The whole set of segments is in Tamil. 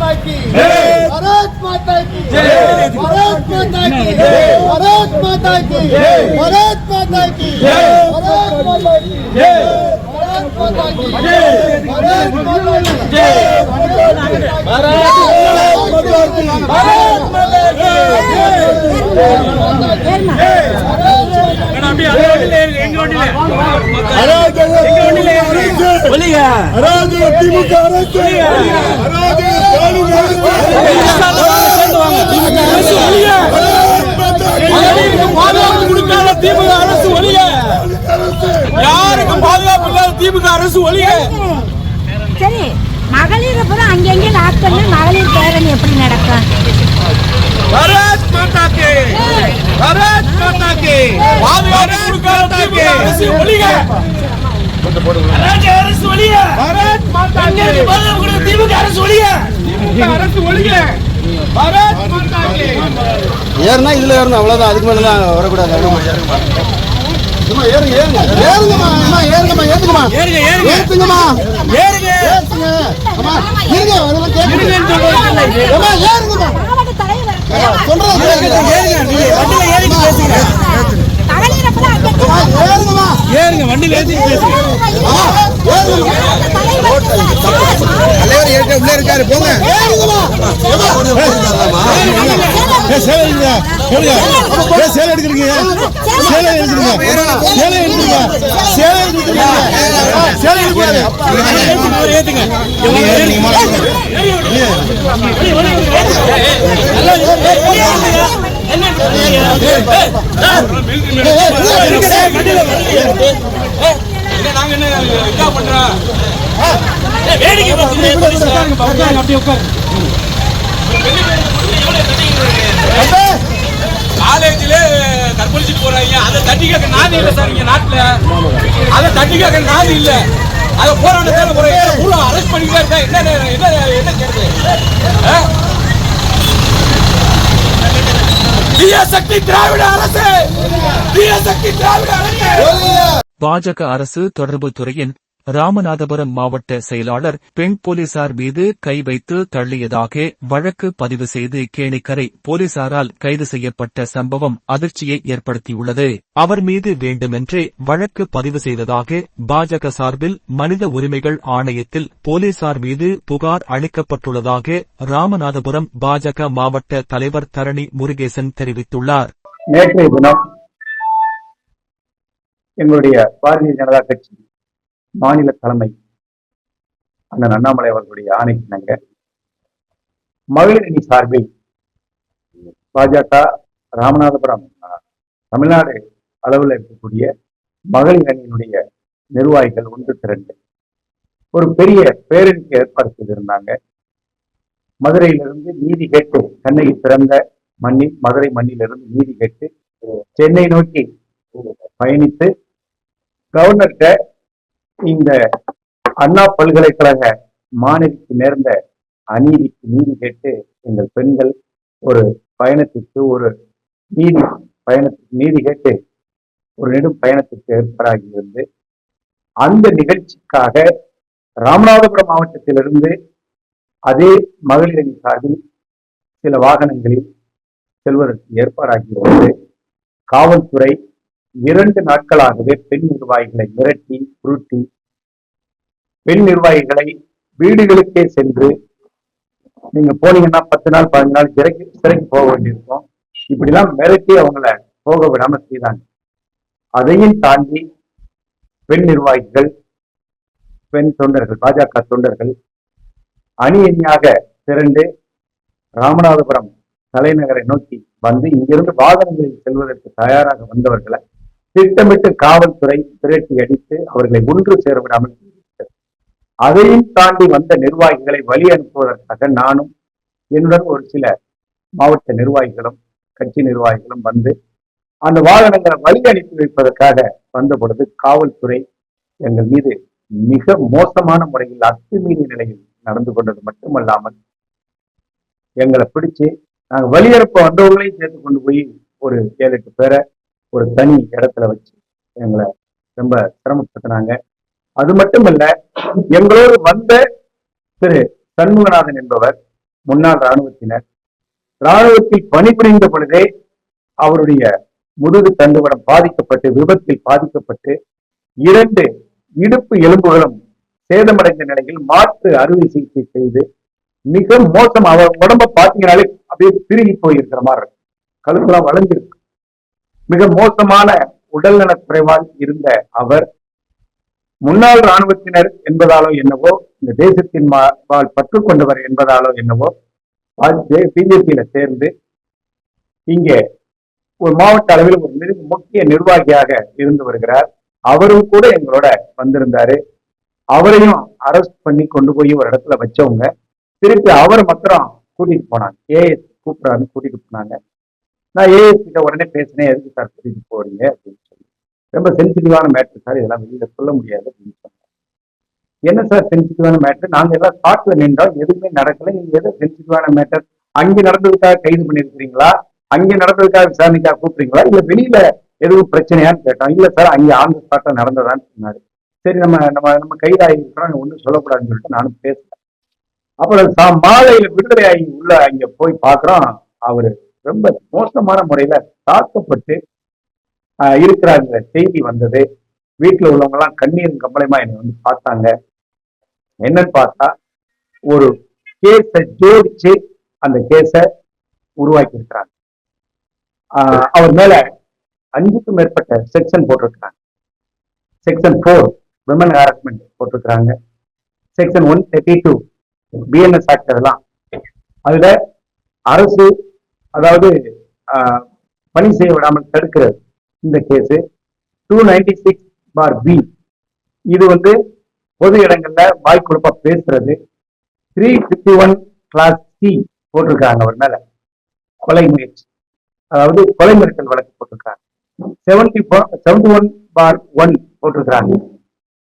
माता की भारत माता की भारत माता की भारत माता की भारत माता की भारत माता की भारत माता की भारत माता की भारत माता की अराज अराज तिमुख अराज अराज அரசு அரசு பாதுகாப்பு திமுக அரசு ஒழிய பாதுகாப்பு இல்லாத திமுக அரசு ஒழிய சரி மகளிர் அப்புறம் அங்கங்க லாக் பண்ணி மகளிர் பேரணி எப்படி நடக்கும் பாரத் மாதா கே பாரத் மாதா கே பாதுகாப்பு கொடுக்காத திமுக அரசு ஒழிக அராஜக அரசு ஒழிக பாரத் மாதா கே பாதுகாப்பு கொடுக்காத திமுக அரசு ஒழிக திமுக அரசு ஒழிக பாரத் மாதா கே ஏறுனா இதுல ஏறணும் அவ்வளவுதான். அதுக்கு மேல தான் வரக்கூடாது. சும்மா ஏறுங்க ஏறுங்க. ஏறுங்கம்மா அம்மா ஏறுங்கம்மா ஏத்துங்கம்மா. ஏறுங்க ஏறுங்க. ஏத்துங்கம்மா. ஏறுங்க. ஏத்துங்க. அம்மா இருங்க அதெல்லாம். அம்மா ஏறுங்கம்மா. போங்க போங்க சேலை எடுக்கிறீங்க சேலை சேலை எடுக்கிறீங்க சேலை எடுக்கிறீங்க சேலை நாங்க என்ன பண்றோம் வேடிக்கை காலேஜ்ல கற்பழிச்சிட்டு போறாங்க. அதை தட்டி கேட்க நாதி இல்ல சார் இங்க நாட்டுல. அதை தட்டி கேட்க நாதி இல்ல. அதை போராட்ட தேவை போறீங்க. பூரா அரெஸ்ட் பண்ணிக்கிட்டே இருக்கா? என்ன என்ன என்ன கேட்குது? தீய சக்தி திராவிட அரசு! தீய சக்தி திராவிட அரசு! பாஜக அரசு தொடர்புத் துறையின் ராமநாதபுரம் மாவட்ட செயலாளர் பெண் போலீசார் மீது கை வைத்து தள்ளியதாக வழக்கு பதிவு செய்து கேணிக்கரை போலீசாரால் கைது செய்யப்பட்ட சம்பவம் அதிர்ச்சியை ஏற்படுத்தியுள்ளது. அவர் மீது வேண்டுமென்றே வழக்கு பதிவு செய்ததாக பாஜக சார்பில் மனித உரிமைகள் ஆணையத்தில் போலீசார் மீது புகார் அளிக்கப்பட்டுள்ளதாக ராமநாதபுரம் பாஜக மாவட்ட தலைவர் தரணி முருகேசன் தெரிவித்துள்ளார். நேற்றைய தினம் எங்களுடைய பாரதிய ஜனதா கட்சி மாநில தலைமை அண்ணன் அண்ணாமலை அவர்களுடைய ஆணைக்கிணங்க மகளிர் அணி சார்பில் பாஜக ராமநாதபுரம் தமிழ்நாடு அளவில் இருக்கக்கூடிய மகளிர் அணியினுடைய நிர்வாகிகள் ஒன்று திரண்டு ஒரு பெரிய பேரணிக்கு ஏற்பாடு செய்திருந்தாங்க. மதுரையிலிருந்து நீதி கேட்டு சென்னையில் பிறந்த மண்ணில் மதுரை மண்ணிலிருந்து நீதி கேட்டு சென்னை நோக்கி பயணித்து கவர்னர்கிட்ட இந்த அண்ணா பல்கலைக்கழக மாணவிக்கு நேர்ந்த அநீதிக்கு நீதி கேட்டு எங்கள் பெண்கள் ஒரு பயணத்திற்கு ஒரு நீதி பயணத்துக்கு நீதி கேட்டு ஒரு நெடும் பயணத்திற்கு ஏற்பாடாகி இருந்து அந்த நிகழ்ச்சிக்காக ராமநாதபுரம் மாவட்டத்திலிருந்து அதே மகளிர் அணி சார்பில் சில வாகனங்களில் செல்வதற்கு ஏற்பாடாகியுள்ளது காவல்துறை இரண்டு நாட்களாகவே பெண் நிர்வாகிகளை மிரட்டி உருட்டி பெண் நிர்வாகிகளை வீடுகளுக்கே சென்று நீங்க போனீங்கன்னா பத்து நாள் பதினஞ்சு நாள் சிறைக்கு சிறைக்கு போக வேண்டியிருக்கும். இப்படிலாம் மிரட்டி அவங்கள போக விடாம செய்தாங்க. அதையும் தாண்டி பெண் நிர்வாகிகள் பெண் தொண்டர்கள் பாஜக தொண்டர்கள் அணி அணியாக திரண்டு ராமநாதபுரம் தலைநகரை நோக்கி வந்து இங்கிருந்து வாகனங்களில் செல்வதற்கு தயாராக வந்தவர்களை திட்டமிட்டு காவல்துறை திரட்டி அடித்து அவர்களை ஒன்று சேர விடாமல் அதையும் தாண்டி வந்த நிர்வாகிகளை வழி அனுப்புவதற்காக நானும் என்னுடன் ஒரு சில மாவட்ட நிர்வாகிகளும் கட்சி நிர்வாகிகளும் வந்து அந்த வாகனங்களை வழி அனுப்பி வைப்பதற்காக வந்த பொழுது காவல்துறை எங்கள் மீது மிக மோசமான முறையில் அத்துமீறி நிலையில் நடந்து கொண்டது மட்டுமல்லாமல் எங்களை பிடிச்சு நாங்கள் வழியறுப்ப வந்தவர்களையும் சேர்த்து கொண்டு போய் ஒரு ஏழு எட்டு பேரை ஒரு தனி இடத்துல வச்சு எங்களை ரொம்ப சிரமப்படுத்தினாங்க. அது மட்டும் இல்ல எங்களோடு வந்த திரு சண்முகநாதன் என்பவர் முன்னாள் ராணுவத்தினர் ராணுவத்தில் பணிபுரிந்த பொழுதே அவருடைய முதுகு தண்டுவடம் பாதிக்கப்பட்டு விபத்தில் பாதிக்கப்பட்டு இரண்டு இடுப்பு எலும்புகளும் சேதமடைந்த நிலையில் மாற்று அறுவை சிகிச்சை செய்து மிக மோசம் அவர் உடம்ப பாத்தீங்கனாலே அப்படியே பிரிகி போயிருக்கிற மாதிரி இருக்கும் கழுத்துலாம் வளைஞ்சிருக்கு. மிக மோசமான உடல்நலக் குறைவால் இருந்த அவர் முன்னாள் ராணுவத்தினர் என்பதாலோ என்னவோ இந்த தேசத்தின் மா- பற்று கொண்டவர் என்பதாலோ என்னவோ பிஜேபியில சேர்ந்து இங்கே ஒரு மாவட்ட அளவில் ஒரு மிக முக்கிய நிர்வாகியாக இருந்து வருகிறார். அவரும் கூட எங்களோட வந்திருந்தாரு. அவரையும் அரெஸ்ட் பண்ணி கொண்டு போய் ஒரு இடத்துல வச்சவங்க. திருப்பி அவர் மாத்திரம் கூட்டிட்டு போனாங்க. ஏஎஸ் கூப்பிடான்னு கூட்டிட்டு போனாங்க. நான் ஏஎஸ் கிட்ட உடனே பேசினேன் எதுக்கு சார் கூட்டிட்டு போறீங்க? அப்படின்னு சொல்லி. ரொம்ப சென்சிட்டிவான மேட்ரு சார் இதெல்லாம் வெளியில சொல்ல முடியாது அப்படின்னு சொன்னாங்க. என்ன சார் சென்சிட்டிவான மேட்ரு நாங்க எல்லாம் காட்டுல நின்றோம் எதுவுமே நடக்கல. நீங்க எதோ சென்சிட்டிவான மேட்டர் அங்கே நடந்ததுக்காக கைது பண்ணிருக்கிறீங்களா அங்கே நடந்ததுக்காக விசாரணைக்காக கூப்பிடுறீங்களா? இல்ல வெளியில எதுவும் பிரச்சனையான்னு கேட்டோம். இல்ல சார் அங்கே ஆன் ஸ்பாட்ல நடந்ததான்னு சொன்னாரு. சரி நம்ம நம்ம நம்ம கைதாகி ஒன்றும் சொல்லக்கூடாதுன்னு சொல்லிட்டு நானும் பேசுறேன் அப்புறம் சா- மாலையில விடுதலை ஆகி உள்ள அங்க போய் பாக்குறோம். அவரு ரொம்ப மோசமான முறையில தாக்கப்பட்டு இருக்கிறாங்கிற இருக்கிறாங்க. செய்தி வந்தது. வீட்டில் உள்ளவங்க எல்லாம் கண்ணீரும் கம்பளமா என்னை வந்து பார்த்தாங்க. என்னன்னு பார்த்தா ஒரு கேஸை ஜோடிச்சு அந்த கேஸை உருவாக்கி இருக்கிறாங்க அவர் மேல அஞ்சுக்கும் மேற்பட்ட செக்ஷன் போட்டிருக்கிறாங்க. செக்ஷன் ஃபோர் விமன் ஹாரஸ்மெண்ட் போட்டிருக்கிறாங்க. Section one thirty two BNS act அதெல்லாம். அதுல அரசு அதாவது பணி செய்ய விடாமல் தடுக்கிறது இந்த case two ninety six bar B இது வந்து பொது இடங்கள்ல வாய் கொடுப்பா பேசுறது. Three fifty one clause C போட்டிருக்காங்க அவர் மேல. கொலை முயற்சி. அதாவது கொலை மிரட்டல் வழக்கு போட்டிருக்காங்க. Seventy seventy one bar one போட்டிருக்காங்க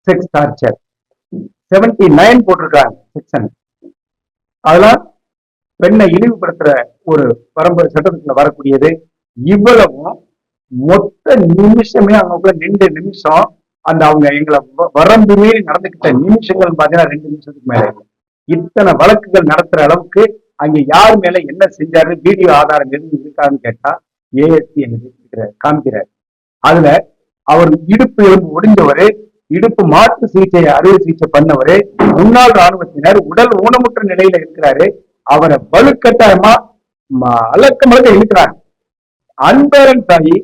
செக்ஸ் டார்ச்சர் செவன்டி நைன் போட்டிருக்காங்க செக்ஷன் அதெல்லாம் பெண்ணை இழிவுபடுத்துற ஒரு வரம்பு சட்டத்துக்குள்ள வரக்கூடியது. இவ்வளவும் மொத்த நிமிஷமே அவங்களுக்குள்ள ரெண்டு நிமிஷம் அந்த அவங்க எங்களை வரம்பு மீறி நடந்துக்கிட்ட நிமிஷங்கள் பாத்தீங்கன்னா ரெண்டு நிமிஷத்துக்கு மேல. இத்தனை வழக்குகள் நடத்துற அளவுக்கு அங்க யார் மேல என்ன செஞ்சாரு வீடியோ ஆதாரம் எதுவும் இருக்கான்னு கேட்டா ஏஎஸ்பி எங்க காமிக்கிறார். அதுல அவர் இடுப்பு எலும்பு ஒடிஞ்சவரு இடுப்பு மாற்று சிகிச்சை அறுவை சிகிச்சை பண்ணவரு முன்னாள் ராணுவத்தினர் உடல் ஊனமுற்ற நிலையில இருக்கிறாரு. அவரை வலுக்கட்டாயமா அலக்க மலக்க இழுக்கிறாங்க அன்பேரன்ஸ் ஆகி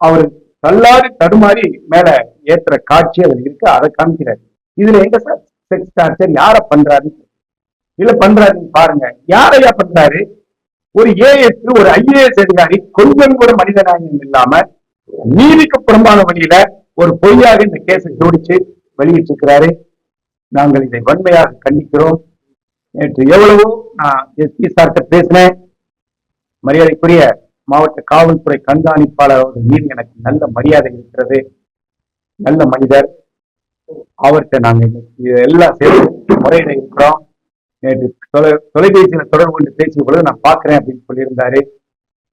அவர் தள்ளாடி தடுமாறி மேல ஏத்துற காட்சி அதில் இருக்கு அதை காமிக்கிறாரு. இதுல எங்க சார்? செக்ஸ் டார்ச்சர் யார பண்றாரு? இல்ல பண்றாருன்னு பாருங்க. யாரையா பண்றாரு? ஒரு ஏஎஸ் ஒரு ஐஏஎஸ் அதிகாரி கொஞ்சம் கூட மனிதநாயகம் இல்லாம நீதிக்கு புறம்பான வழியில ஒரு பொய்யாக இந்த கேஸை ஜோடிச்சு வெளியிட்டிருக்கிறாரு. நாங்கள் இதை வன்மையாக கண்டிக்கிறோம். நேற்று எவ்வளவோ நான் எஸ்பி சார்கிட்ட பேசினேன். மரியாதைக்குரிய மாவட்ட காவல்துறை கண்காணிப்பாளர் அவர்கள் மீது எனக்கு நல்ல மரியாதை இருக்கிறது. நல்ல மனிதர். அவர்கிட்ட நாங்கள் இன்னைக்கு எல்லாம் சேர்த்து முறையிட இருக்கிறோம். நேற்று தொலை தொலைபேசியில தொடர்பு கொண்டு பேசிய பொழுது நான் பார்க்குறேன் அப்படின்னு சொல்லியிருந்தாரு.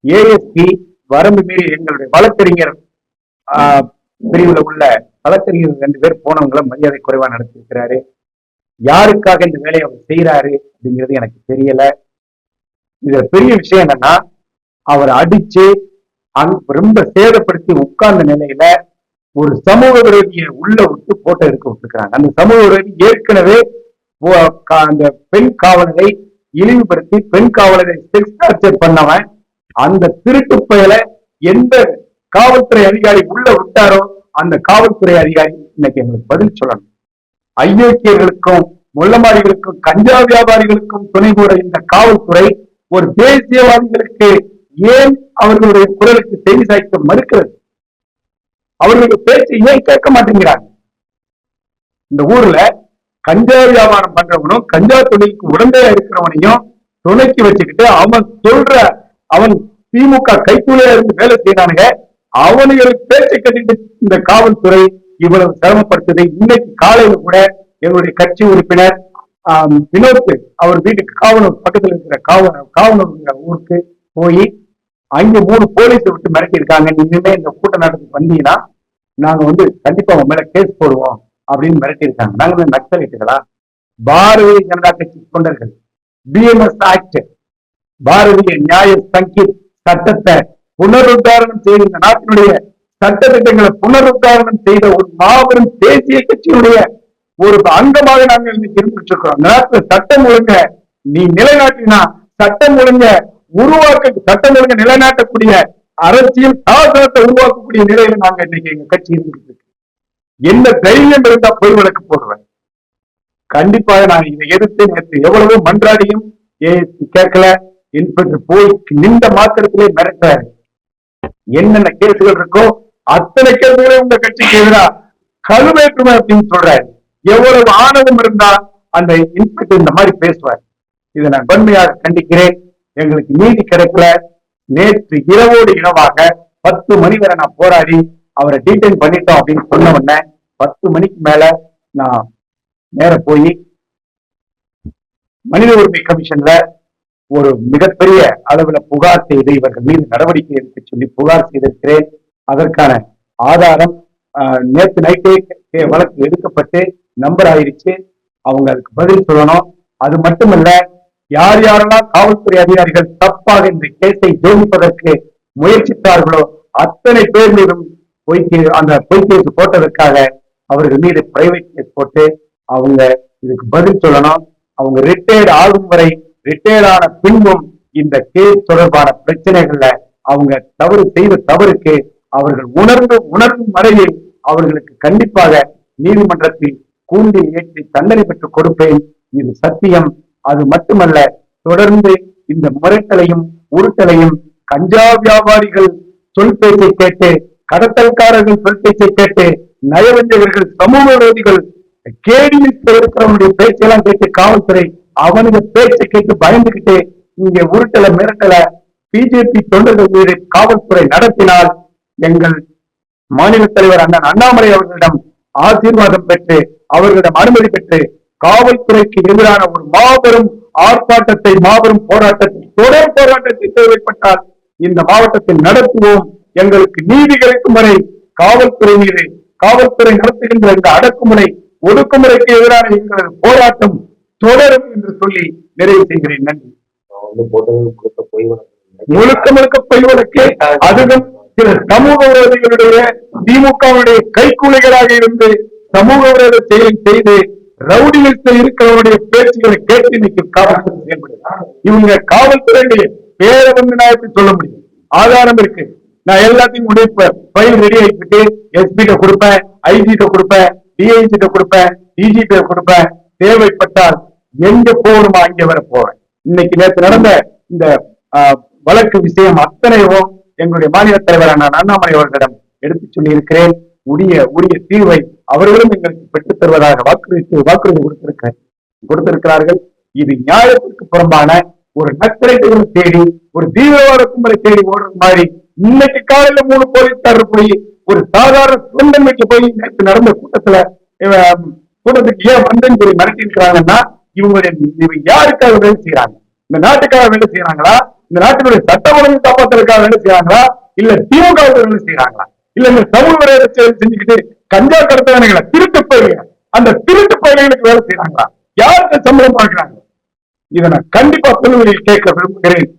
ஏஎஸ்பி வரம்பு மீறி எங்களுடைய வழக்கறிஞர் பிரிவில் பிரிவுல உள்ள வழக்கறிஞர் ரெண்டு பேர் போனவங்களை மரியாதை குறைவா நடத்திருக்கிறாரு யாருக்காக இந்த வேலையை அவர் செய்யறாரு அப்படிங்கிறது எனக்கு தெரியல. இது பெரிய விஷயம் என்னன்னா அவர் அடிச்சு ரொம்ப சேதப்படுத்தி உட்கார்ந்த நிலையில ஒரு சமூக விரோதியை உள்ள விட்டு போட்டோ எடுக்க விட்டுருக்காங்க அந்த சமூக விரோதி ஏற்கனவே அந்த பெண் காவலரை இழிவுபடுத்தி பெண் காவலரை செக்ஸ் டார்ச்சர் பண்ணவன் அந்த திருட்டு பயலை எந்த காவல்துறை அதிகாரி உள்ள விட்டாரோ அந்த காவல்துறை அதிகாரி இன்னைக்கு எங்களுக்கு பதில் சொல்லணும். ஐயோக்கியர்களுக்கும் முள்ளமாரிகளுக்கும் கஞ்சா வியாபாரிகளுக்கும் துணை கூட இந்த காவல்துறை ஒரு தேசியவாதிகளுக்கு ஏன் அவர்களுடைய குரலுக்கு செய்தி சாய்க்க மறுக்கிறது? அவர்களுடைய பேச்சு ஏன் கேட்க மாட்டேங்கிறாங்க இந்த ஊர்ல கஞ்சா வியாபாரம் பண்றவனும் கஞ்சா தொழிலுக்கு உடந்தையா இருக்கிறவனையும் துணைக்கு வச்சுக்கிட்டு அவன் சொல்ற அவன் திமுக கைக்குள்ளே இருந்து வேலை செய்யறானுங்க அவனுங்களுக்கு பேச்சு கட்டிட்டு இந்த காவல்துறை இவ்வளவு சிரமப்படுத்துதை. இன்னைக்கு காலையில கூட எங்களுடைய கட்சி உறுப்பினர் ஆம், அவர் வீட்டுக்கு காவலூர் பக்கத்துல இருக்கிற காவலர் காவலூர் ஊருக்கு போய் அங்க மூணு போலீஸ் விட்டு மிரட்டி இருக்காங்க இனிமே இந்த கூட்ட நாட்டுக்கு வந்தீங்கன்னா நாங்க வந்து கண்டிப்பா உங்க மேல கேஸ் போடுவோம் அப்படின்னு மிரட்டி இருக்காங்க நாங்க வந்து நக்சலைட்டுகளா? பாரதிய ஜனதா கட்சி தொண்டர்கள். பிஎம்எஸ் ஆக்ட் பாரதிய நியாய சங்கீத் சட்டத்தை புனருத்தாரணம் செய்த இந்த நாட்டினுடைய சட்ட திட்டங்களை புனருத்தாரணம் செய்த ஒரு மாபெரும் தேசிய கட்சியுடைய ஒரு அங்கமாக நாங்கள் இன்னைக்கு இருந்துட்டு இருக்கிறோம் இந்த சட்டம் ஒழுங்க நீ நிலைநாட்டினா சட்டம் ஒழுங்க உருவாக்க சட்டம் ஒழுங்க நிலைநாட்டக்கூடிய அரசியல் சாசனத்தை உருவாக்கக்கூடிய நிலையில நாங்க இன்னைக்கு எங்க கட்சி இருந்துட்டு என்ன தைரியம் இருந்தா பொய் வழக்கு போடுவேன் கண்டிப்பாக நான் இதை எதிர்த்து நேற்று எவ்வளவோ மன்றாடியும் கேட்கல இன்ஸ்பெக்டர் போய் நின்ற மாத்திரத்திலே மிரட்டாரு. என்னென்ன கேசுகள் இருக்கோ அத்தனை கேசுகளையும் உங்க கட்சிக்கு எதிராக கருவேற்றுமை அப்படின்னு சொல்றாரு. எவ்வளவு ஆணவம் இருந்தா அந்த இன்ஸ்பெக்டர் இந்த மாதிரி பேசுவார். இதை நான் வன்மையாக கண்டிக்கிறேன். எங்களுக்கு நீதி கிடைக்கல. நேற்று இரவோடு இரவாக பத்து மணி வரை நான் போராடி அவரை டீடைன் பண்ணிட்டோம் அப்படின்னு சொன்ன உடனே பத்து மணிக்கு மேல நான் நேர போய் மனித உரிமை கமிஷன்ல ஒரு மிகப்பெரிய அளவுல புகார் செய்து இவர்கள் மீது நடவடிக்கை எடுக்க சொல்லி புகார் செய்திருக்கிறேன். அதற்கான ஆதாரம் ஆஹ், நைட்டே வழக்கு எடுக்கப்பட்டு நம்பர் ஆயிடுச்சு அவங்க அதுக்கு பதில் சொல்லணும். அது மட்டுமல்ல யார் யாரெல்லாம் காவல்துறை அதிகாரிகள் தப்பாக இந்த கேஸை ஜெயிப்பதற்கு முயற்சித்தார்களோ அத்தனை பேர் மீதும் பொய் அந்த பொய் கேஸ் போட்டதற்காக அவர்கள் மீது பிரைவேட் கேஸ் போட்டு அவங்க இதுக்கு பதில் சொல்லணும். அவங்க ரிட்டையர்ட் ஆகும் வரை ரிட்டையர்ட் ஆன பின்பும் இந்த கேஸ் தொடர்பான பிரச்சனைகள்ல அவங்க தவறு செய்த தவறுக்கு அவர்கள் உணர்ந்து உணர்வும் வரையில் அவர்களுக்கு கண்டிப்பாக நீதிமன்றத்தில் கூண்டில் ஏற்றி தண்டனை பெற்றுக் கொடுப்பேன். இது சத்தியம். அது மட்டுமல்ல தொடர்ந்து இந்த முறைகளையும் உருட்டலையும் கஞ்சா வியாபாரிகள் சொல் பேச்சை கேட்டு கடத்தல்காரர்கள் சொல் பேச்சை கேட்டு நயவஞ்சகர்கள் சமூக விரோதிகள் கேடியில் இருக்கிறவனுடைய பேச்செல்லாம் கேட்டு காவல்துறை அவனுக்கு பேச்சை கேட்டு பயந்துகிட்டு இங்க உருட்டல மிரட்டல பிஜேபி தொண்டர்கள் மீது காவல்துறை நடத்தினால் எங்கள் மாநில தலைவர் அண்ணன் அண்ணாமலை அவர்களிடம் ஆசீர்வாதம் பெற்று அவர்களிடம் அனுமதி பெற்று காவல்துறைக்கு எதிரான ஒரு மாபெரும் ஆர்ப்பாட்டத்தை மாபெரும் போராட்டத்தை தொடர் போராட்டத்தை தேவைப்பட்டால் இந்த மாவட்டத்தில் நடத்துவோம். எங்களுக்கு நீதி கிடைக்கும் வரை காவல்துறை மீது காவல்துறை நடத்துகின்ற இந்த அடக்குமுறை ஒடுக்குமுறைக்கு எதிரான எங்களது போராட்டம் தொடரும் என்று சொல்லி நிறைவு செய்கிறேன். நன்றி. முழுக்க முழுக்க பொய் வழக்கு அதுவும் சில சமூக விரோதிகளுடைய திமுகவுடைய கைக்கூலிகளாக இருந்து சமூக விரோத செயல் செய்து ரவுடிகளில் இருக்கிறவருடைய பேச்சுகளை கேட்டு இன்னைக்கு காவல்துறை செயல்படுகிறார். இவங்க காவல்துறையுடைய பேரை வந்து நான் எப்படி சொல்ல முடியும். ஆதாரம் இருக்கு. நான் எல்லாத்தையும் உடைய ஃபைல் ரெடி ஆயிட்டு எஸ்பி கிட்ட கொடுப்பேன் ஐஜி கிட்ட கொடுப்பேன் டிஐஜி கிட்ட கொடுப்பேன் டிஜி கிட்ட கொடுப்பேன். தேவைப்பட்டால் எங்க போகணுமா அங்க வர போவேன் இன்னைக்கு நேற்று நடந்த இந்த வழக்கு விஷயம் அத்தனையும் எங்களுடைய மாநில தலைவரான அண்ணாமலை அவர்களிடம் எடுத்து சொல்லி இருக்கிறேன் உரிய உரிய தீர்வை அவர்களும் எங்களுக்கு பெற்றுத் தருவதாக வாக்குறுதி வாக்குறுதி கொடுத்திருக்க கொடுத்திருக்கிறார்கள். இது நியாயத்திற்கு புறம்பான ஒரு நக்சலைட்டுகளை தேடி ஒரு தீவிரவாத கும்பலை தேடி ஓடுற மாதிரி இன்னைக்கு காலையில மூணு போலீஸ்காரர் போய் ஒரு சாதாரண சொந்தம் வீட்டுல போய் நேற்று நடந்த கூட்டத்துல கூட்டத்துக்கு ஏன் வந்தேன்னு சொல்லி மிரட்டி இருக்கிறாங்கன்னா இவங்களுடைய இவங்க யாருக்காக வேலை செய்யறாங்க இந்த நாட்டுக்காக வேலை செய்யறாங்களா இந்த நாட்டினுடைய சட்ட ஒழுங்கு காப்பாற்றுறதுக்காக வேலை செய்யறாங்களா இல்ல திமுக வேலை செய்யறாங்களா இல்ல இந்த சமூக விரோத செஞ்சுக்கிட்டு கஞ்சா கடத்தவனைகளை திருட்டு பயிர்கள் அந்த திருட்டு பயிர்களுக்கு வேலை செய்யறாங்களா யாருக்கு சம்பளம் பார்க்கிறாங்க? இதை நான் கண்டிப்பா புதுவெளியில் கேட்க விரும்புகிறேன்.